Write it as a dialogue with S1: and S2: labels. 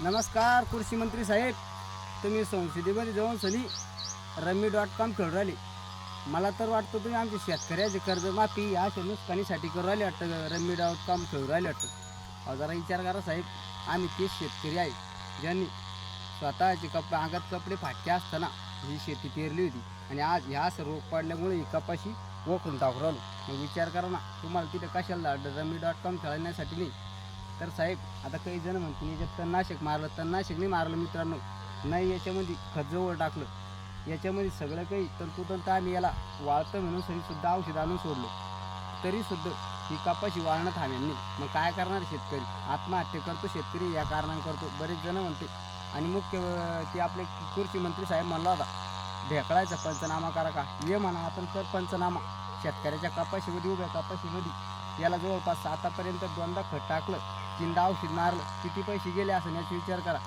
S1: नमस्कार कृषी मंत्री साहेब. तुम्ही संसदेमध्ये जाऊन सनी रमी डॉट कॉम खेळून राहिले. मला तर वाटतं तुम्ही आमच्या शेतकऱ्याचे कर्जमाफी या नुकसानीसाठी करू राहिले वाटतं. रमी डॉट कॉम खेळून राहिले वाटतं. अहो जरा विचार करा साहेब. आम्ही तेच शेतकरी आहे. ज्यांनी स्वतःचे कपडे अंगात कपडे फाटके असताना ही शेती पेरली होती. आणि आज ह्या असं रोग पडल्यामुळे ही कपाशी ओखून टाकू राहिलो. मग विचार करा ना तुम्हाला तिथे कशाला रमी डॉट कॉम खेळण्यासाठी नाही? तर साहेब आता काही जण म्हणते याच्यात तणनाशक मारलं. तणनाशक नाही मारलं मित्रांनो. नाही याच्यामध्ये खत जवळ टाकलं. याच्यामध्ये सगळं काही तंतोतंत आम्ही याला वाळतं म्हणून तरीसुद्धा औषध आणून सोडलं. तरी सुद्धा ही कपाशी वाळणं थांब्यांनी मग काय करणार शेतकरी? आत्महत्या करतो शेतकरी या कारणाने करतो. बरेच जण म्हणते. आणि मुख्य ती ते आपले कृषी मंत्री साहेब म्हणला होता ढेकळायचा पंचनामा करा का? ये म्हणा आपण तर पंचनामा. शेतकऱ्याच्या कपाशीमध्ये उभ्या कपाशीमध्ये. याला जवळपास आतापर्यंत दोनदा खत टाकलं. तीनदा औषध मारलं किती पैसे गेले असं याचा विचार करा.